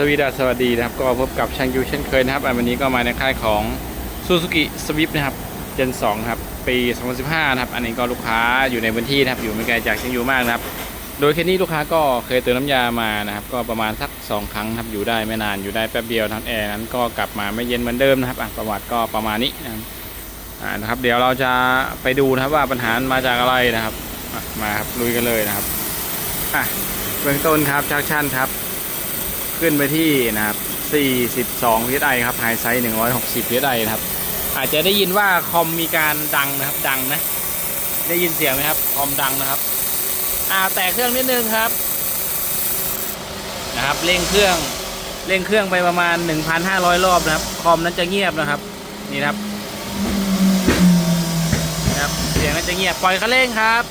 สวีดัสสวัสดีนะครับ ก็พบกับช่างยูเช่นเคยนะครับอะวันนี้ก็มาในค่ายของ Suzuki Swift นะครับ Gen 2ครับ ปี 2015 นะครับ อันนี้ก็ลูกค้าอยู่ในพื้นที่นะครับ อยู่ไม่ไกลจากช่างยูมากนะครับ โดยเคสนี้ลูกค้าก็เคยเติมน้ำยามานะครับ ก็ประมาณสัก 2 ครั้งครับ อยู่ได้ไม่นาน อยู่ได้แป๊บเดียวนะครับแอร์นั้นก็กลับมาไม่เย็นเหมือนเดิมนะครับอะประวัติก็ประมาณนี้นะครับ เดี๋ยวเราจะไปดูนะครับว่าปัญหามาจากอะไรนะครับ มาครับลุยกันเลยนะครับ อะ เบื้องต้นครับชักชั่นครับ ขึ้นไปที่นะครับ 42 psi ครับไฮไซส์160 psi นะครับ อาจจะได้ยินว่าคอมมีการดังนะครับ ดังนะ ได้ยินเสียงไหมครับ คอมดังนะครับ อ่า แต่เครื่องนิดนึงครับ นะครับ เร่งเครื่อง เร่งเครื่องไปประมาณ 1,500 รอบนะครับ คอมนั้นจะเงียบนะครับ นี่ครับนะครับ เสียงนั้นจะเงียบ ปล่อยคันเร่งครับ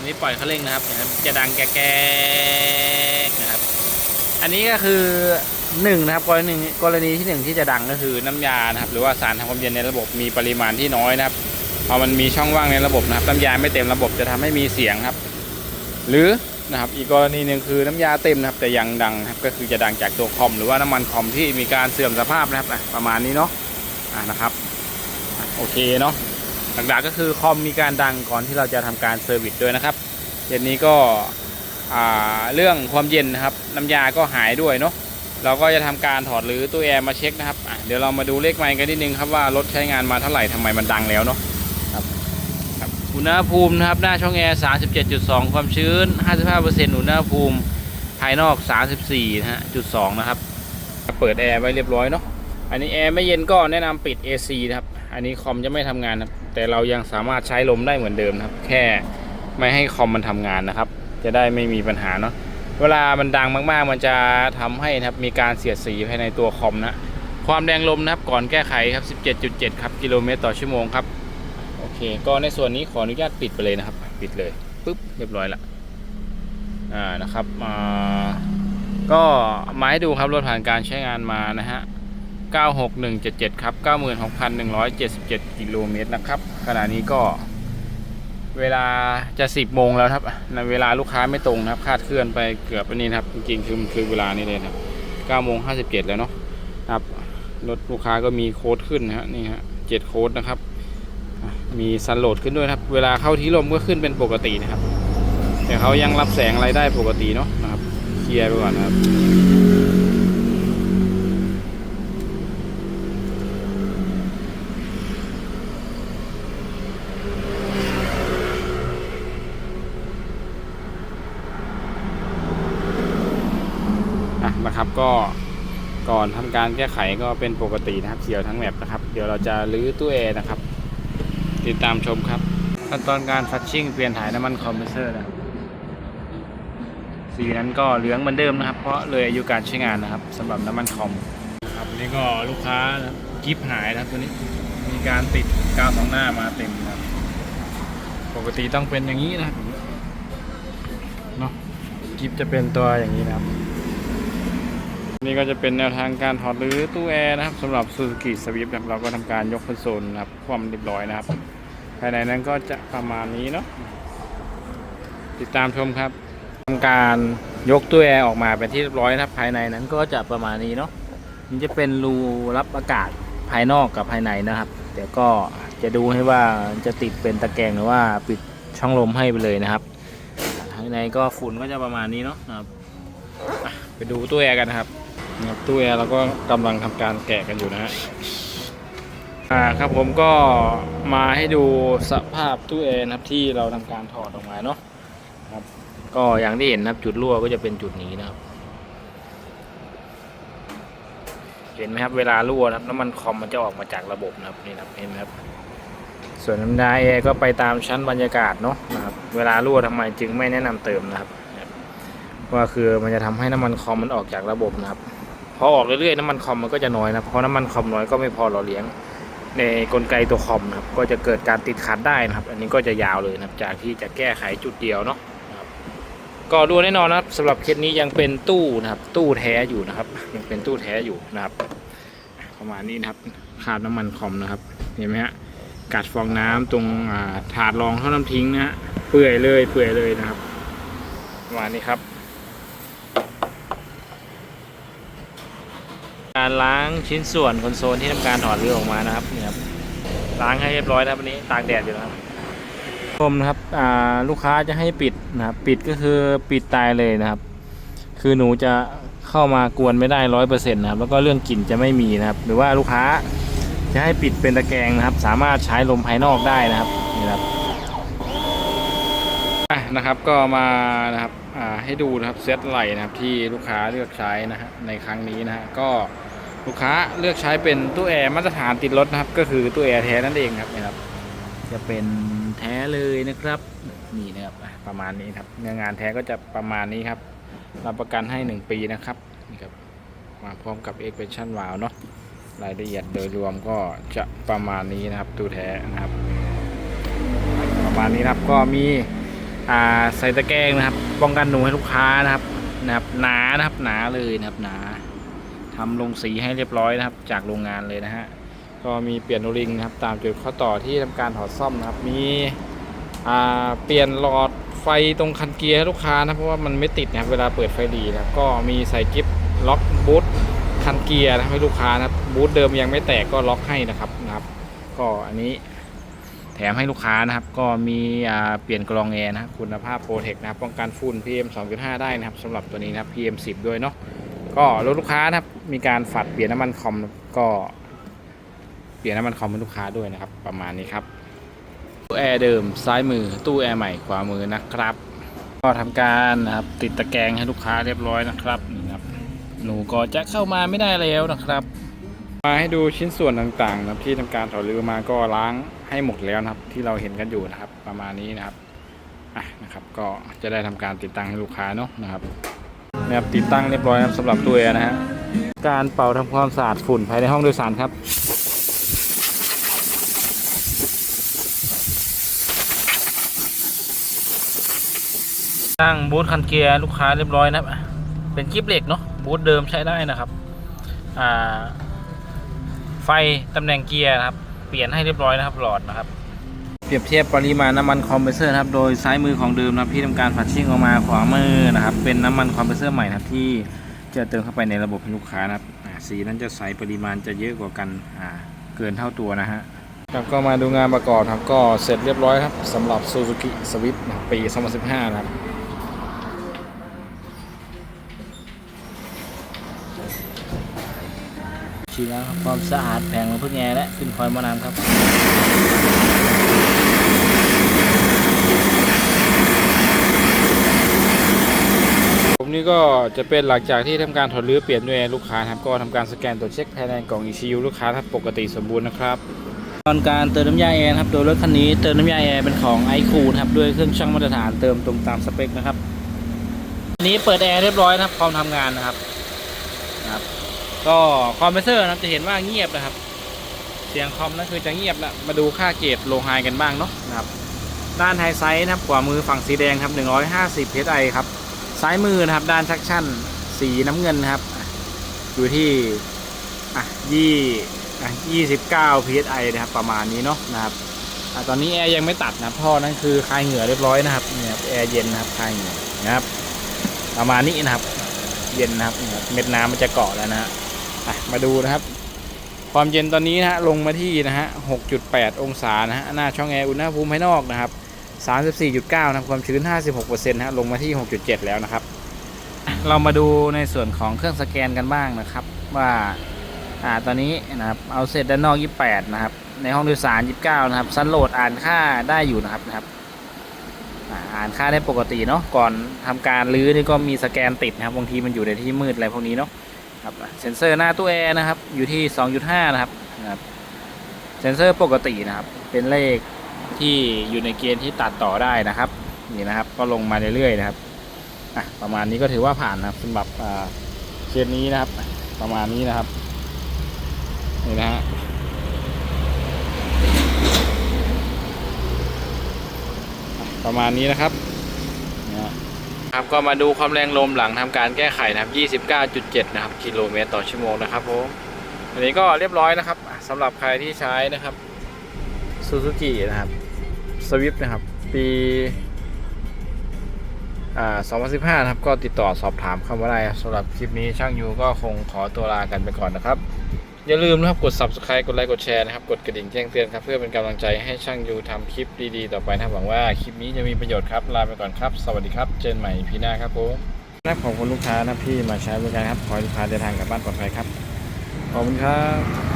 นนี้ปล่อยคันเร่งนะครับนะครับจะดังแก๊กๆนะ อันนี้ก็คือหนึ่งนะครับกรณีกรณีที่หนึ่งที่จะดังก็คือน้ำยานะครับ หรือว่าสารทำความเย็นในระบบมีปริมาณที่น้อยนะครับพอมันมีช่องว่างในระบบนะครับ น้ำยาไม่เต็มระบบจะทำให้มีเสียงครับ หรือนะครับอีกกรณีหนึ่งคือน้ำยาเต็มนะครับ แต่ยังดังครับก็คือจะดังจากตัวคอม หรือว่าน้ำมันคอมที่มีการเสื่อมสภาพนะครับประมาณนี้เนาะะนะครับโอเคเนาะหลักๆก็คือคอมมีการดังก่อนที่เราจะทำการเซอร์วิสด้วยนะครับเย็นนี้ก็ เรื่องความเย็นนะครับน้ำยาก็หายด้วยเนาะเราก็จะทำการถอดหรือตู้แอร์มาเช็คนะครับเดี๋ยวเรามาดูเลขไมค์กันนิดนึงครับว่ารถใช้งานมาเท่าไหร่ทำไมมันดังแล้วเนาะครับครับอุณหภูมินะครับหน้าช่องแอร์ 37.2 ความชื้น 55%อุณหภูมิภายนอก 34นะฮะจุด2นะครับ เปิดแอร์ไว้เรียบร้อยเนาะอันนี้แอร์ไม่เย็นก็แนะนำปิด AC นะครับ อันนี้คอมจะไม่ทำงานนะครับแต่เรายังสามารถใช้ลมได้เหมือนเดิมนะครับ แค่ไม่ให้คอมมันทำงานนะครับ จะได้ไม่มีปัญหาเนาะเวลามันดังมากๆ มันจะทำให้นะครับมีการเสียดสีภายในตัวคอมนะความแรงลมนะครับก่อนแก้ไขครับ 17.7 ครับกิโลเมตรต่อชั่วโมงครับโอเค ก็ในส่วนนี้ขออนุญาตปิดไปเลยนะครับ ปิดเลยปุ๊บเรียบร้อยละอ่านะครับอ่าก็มาให้ดูครับรถผ่านการใช้งานมานะฮะ96177 ครับ 96,177 กิโลเมตรนะครับขณะนี้ก็ เวลาจะสิบโมงแล้วครับในเวลาลูกค้าไม่ตรงนะครับ คาดเคลื่อนไปเกือบอันนี้นะครับ จริงๆคือคือเวลานี้เลยครับเก้าโมงห้าสิบเจ็ดแล้วเนาะครับรถลูกค้าก็มีโค้ดขึ้นนะฮะนี่ฮะเจ็ดโค้ดนะครับ มีซันโหลดขึ้นด้วยครับ เวลาเข้าที่ลมก็ขึ้นเป็นปกตินะครับ แต่เขายังรับแสงอะไรได้ปกติเนาะนะครับ เคลียร์ไปก่อนนะครับ นะครับ ก็ก่อนทำการแก้ไขก็เป็นปกตินะครับเสียวทั้งแมปนะครับ เดี๋ยวเราจะรื้อตู้แอร์นะครับ ติดตามชมครับขั้นตอนการฟัชชิ่งเปลี่ยนถ่ายน้ำมันคอมเพรสเซอร์นะครับสีนั้นก็เหลืองเหมือนเดิมนะครับ เพราะเลยอายุการใช้งานนะครับสำหรับน้ำมันคอมครับนี่ก็ลูกค้านะกิฟหายนะครับตัวนี้มีการติดกาวสองหน้ามาเต็มนะครับ ปกติต้องเป็นอย่างนี้นะครับเนาะกิฟจะเป็นตัวอย่างนี้นะครับ นี่ก็จะเป็นแนวทางการถอดรื้อตู้แอร์นะครับสำหรับ Suzuki Swift นะครับเราก็ทำการยกคอนโซลนะครับความเรียบร้อยนะครับ ภายในนั้นก็จะประมาณนี้เนาะติดตามชมครับทำการยกตู้แอร์ออกมาเป็นที่เรียบร้อยนะครับ ภายในนั้นก็จะประมาณนี้เนาะนี่จะเป็นรูรับอากาศภายนอกกับภายในนะครับเดี๋ยวก็จะดูให้ว่าจะติดเป็นตะแกรงหรือว่าปิดช่องลมให้ไปเลยนะครับภายในก็ฝุ่นก็จะประมาณนี้เนาะนะครับไปดูตู้แอร์กันนะครับ นะครับตู้แอร์เราก็กำลังทำการแกะกันอยู่นะฮะอ่าครับผมก็มาให้ดูสภาพตู้แอร์นะครับที่เราทำการถอดออกมาเนาะครับก็อย่างที่เห็นนะครับจุดรั่วก็จะเป็นจุดนี้นะครับ เห็นไหมครับเวลารั่วนะครับน้ำมันคอมมันจะออกมาจากระบบนะครับนี่นะครับเห็นไหมครับส่วนน้ำยาแอร์ก็ไปตามชั้นบรรยากาศเนาะนะครับเวลารั่วทำไมจึงไม่แนะนำเติมนะครับนะครับว่าคือมันจะทำให้น้ำมันคอมมันออกจากระบบนะครับ พอออกเรื่อยๆน้ำมันคอมมันก็จะน้อยนะเพราะน้ำมันคอมน้อยก็ไม่พอหล่อเลี้ยง ในกลไกตัวคอมนะครับก็จะเกิดการติดขัดได้นะครับ อันนี้ก็จะยาวเลยนะครับ จากที่จะแก้ไขจุดเดียวเนาะครับก็ดูแน่นอนนะครับสำหรับเคสนี้ยังเป็นตู้นะครับ ตู้แท้อยู่นะครับ ยังเป็นตู้แท้อยู่นะครับประมาณนี้นะครับขาดน้ำมันคอมนะครับเห็นไหมฮะกัดฟองน้ำตรงอ่าถาดรองท่อน้ำทิ้งนะฮะเปื่อยเลยเปื่อยเลยนะครับประมาณนี้ครับ การล้างชิ้นส่วนคอนโซลที่ทำการถอดเรือออกมานะครับนี่ครับล้างให้เรียบร้อยนะครับวันนี้ตากแดดอยู่นะครับชมนะครับลูกค้าจะให้ปิดนะครับปิดก็คือปิดตายเลยนะครับ คือหนูจะเข้ามากวนไม่ได้ร้อยเปอร์เซ็นต์นะครับแล้วก็เรื่องกลิ่นจะไม่มีนะครับ หรือว่าลูกค้าจะให้ปิดเป็นตะแกรงนะครับ สามารถใช้ลมภายนอกได้นะครับนี่ครับะนะครับก็มานะครับให้ดูนะครับเซตไหลนะครับที่ลูกค้าเลือกใช้นะฮะในครั้งนี้นะฮะก็ ลูกค้าเลือกใช้เป็นตู้แอร์มาตรฐานติดรถนะครับ ก็คือตู้แอร์แท้นั่นเองครับนะครับ จะเป็นแท้เลยนะครับนี่นะครับประมาณนี้ครับเนื้องานแท้ก็จะประมาณนี้ครับรับประกันให้ 1 ปีนะครับนี่ครับมาพร้อมกับ e x p a n s i o n v a l v e เนาะรายละเอียดโดยรวมก็จะประมาณนี้นะครับตู้แท้นะครับ ประมาณนี้นะครับก็มีอ่าใส่ตะแกรงนะครับ ป้องกันหนูให้ลูกค้านะครับนะครับหนานะครับหนาเลยนะครับหนา ทำลงสีให้เรียบร้อยนะครับ จากโรงงานเลยนะฮะก็มีเปลี่ยนโอริงนะครับตามจุดข้อต่อที่ทำการถอดซ่อมนะครับ มีเปลี่ยนหลอดไฟตรงคันเกียร์ให้ลูกค้านะเพราะว่ามันไม่ติดนะครับเวลาเปิดไฟดีนะก็มีใส่กิฟล็อกบูทคันเกียร์นะให้ลูกค้านะครับบูทเดิมยังไม่แตกก็ล็อกให้นะครับนะครับ ก็อันนี้แถมให้ลูกค้านะครับ ก็มีเปลี่ยนกรองแอร์นะค,คุณภาพโปรเทคนะครับป้องกันฝุ่น PM 2.5 ได้นะครับสำหรับตัวนี้นะ PM 10 ด้วยเนาะ ก็รถลูกค้านะครับ มีการฝัดเปลี่ยนน้ำมันคอมก็เปลี่ยนน้ำมันคอมให้ลูกค้าด้วยนะครับ ประมาณนี้ครับตู้แอร์เดิมซ้ายมือตู้แอร์ใหม่ขวามือนะครับ ก็ทำการนะครับติดตะแกรงให้ลูกค้าเรียบร้อยนะครับนี่ครับ หนูก็จะเข้ามาไม่ได้แล้วนะครับ มาให้ดูชิ้นส่วนต่างๆนะครับที่ทำการถอดรือมาก็ล้างให้หมดแล้วนะครับ ที่เราเห็นกันอยู่นะครับ ประมาณนี้นะครับอะนะครับ ก็จะได้ทำการติดตั้งให้ลูกค้าเนาะนะครับ นะครับติดตั้งเรียบร้อยครับสำหรับตัวแอร์นะฮะการเป่าทำความสะอาดฝุ่นภายในห้องโดยสารครับตั้งบูธคันเกียร์ลูกค้าเรียบร้อยนะครับเป็นกิฟเหล็กเนาะบูธเดิมใช้ได้นะครับอ่าไฟตำแหน่งเกียร์นะครับ เปลี่ยนให้เรียบร้อยนะครับหลอดนะครับ เปรียบเทียบปริมาณน้ำมันคอมเพรสเซอร์ครับโดยซ้ายมือของเดิมนะครับที่ทำการผัดชิ่งออกมาขวามือนะครับเป็นน้ำมันคอมเพรสเซอร์ใหม่นะครับที่จะเติมเข้าไปในระบบให้ลูกค้านะครับสีนั้นจะใสปริมาณจะเยอะกว่ากันเกินเท่าตัวนะฮะครับก็มาดูงานประกอบครับก็เสร็จเรียบร้อยครับสำหรับ Suzuki Swift นะครับปี 2015 นะครับชีแล้วครับความสะอาดแผงของพึ่งแอร์และขึ้นคอยมานำครับ ผมนี่ ก็จะเป็นหลังจากที่ทำการถอดรื้อเปลี่ยนด้วยแอร์ลูกค้าครับก็ทำการสแกนตรวจเช็คภายในกล่อง ECU ลูกค้าครับปกติสมบูรณ์นะครับตอนการเติมน้ำยาแอร์ครับโดยรถคันนี้เติมน้ำยาแอร์เป็นของไอคูนครับด้วยเครื่องช่างมาตรฐานเติมตรงตามสเปคนะครับอันนี้เปิดแอร์เรียบร้อยนะครับพร้อมทำงานนะครับนะครับ ก็คอมเพรสเซอร์นะครับจะเห็นว่าเงียบนะครับ เสียงคอมนั่นคือจะเงียบแล้วมาดูค่าเกจโลไฮกันบ้างเนาะนะครับด้านไฮไซส์นะครับขวามือฝั่งสีแดงครับ150 psi ครับ ซ้ายมือนะครับด้านชักชั่นสีน้ำเงินนะครับ อยู่ที่อะยี่อะ29 psi นะครับ ประมาณนี้เนาะนะครับอะตอนนี้แอร์ยังไม่ตัดนะครับท่อนั่นคือคลายเหงื่อเรียบร้อยนะครับเนี่ยแอร์เย็นนะครับคลายเหงื่อนะครับ ประมาณนี้นะครับ เย็นนะครับเม็ดน้ำมันจะเกาะแล้วนะฮะอะมาดูนะครับ ความเย็นตอนนี้นะฮะลงมาที่นะฮะ6.8องศานะฮะหน้าช่องแอร์อุณหภูมิภายนอกนะครับ 34.9 นะครับความชื้น 56%นะฮะลงมาที่ 6.7 แล้วนะครับ เรามาดูในส่วนของเครื่องสแกนกันบ้างนะครับ ว่าอ่าตอนนี้นะครับเอาเสร็จด้านนอก 28 นะครับ ในห้องโดยสาร 29 นะครับซันโหลดอ่านค่าได้อยู่นะครับนะครับอ่าอ่านค่าได้ปกติเนาะก่อนทำการรื้อนี่ก็มีสแกนติดนะครับบางทีมันอยู่ในที่มืดอะไรพวกนี้เนาะครับเซ็นเซอร์หน้าตู้แอร์นะครับอยู่ที่ 2.5 นะครับนะครับเซ็นเซอร์ปกตินะครับเป็นเลข ที่อยู่ในเกณฑ์ที่ตัดต่อได้นะครับนี่นะครับ ก็ลงมาเรื่อยๆนะครับอะประมาณนี้ก็ถือว่าผ่านนะครับสำหรับอ่าเคสนี้นะครับ ประมาณนี้นะครับนี่นะฮะประมาณนี้นะครับนะครับก็มาดูความแรงลมหลังทำการแก้ไขนะครับ 29.7 นะครับกิโลเมตรต่อชั่วโมงนะครับผมอันนี้ก็เรียบร้อยนะครับอะสำหรับใครที่ใช้นะครับ Suzuki นะครับ Swift นะครับ ปีอ่า2015 นะครับ ก็ติดต่อสอบถามเข้ามาได้สำหรับคลิปนี้ช่างยูก็คงขอตัวลากันไปก่อนนะครับ อย่าลืมนะครับ กด subscribe กดไลค์กดแชร์นะครับ กดกระดิ่งแจ้งเตือนครับ เพื่อเป็นกำลังใจให้ช่างยูทำคลิปดีๆ ต่อไปนะหวังว่าคลิปนี้จะมีประโยชน์ครับ ลาไปก่อนครับ สวัสดีครับเจนใหม่พีหน้าครับผมนะขอบคุณลูกค้านะพี่มาใช้บริการครับ ขอให้ลูกค้าเดินทางกลับบ้านปลอดภัยครับ ขอบคุณครับ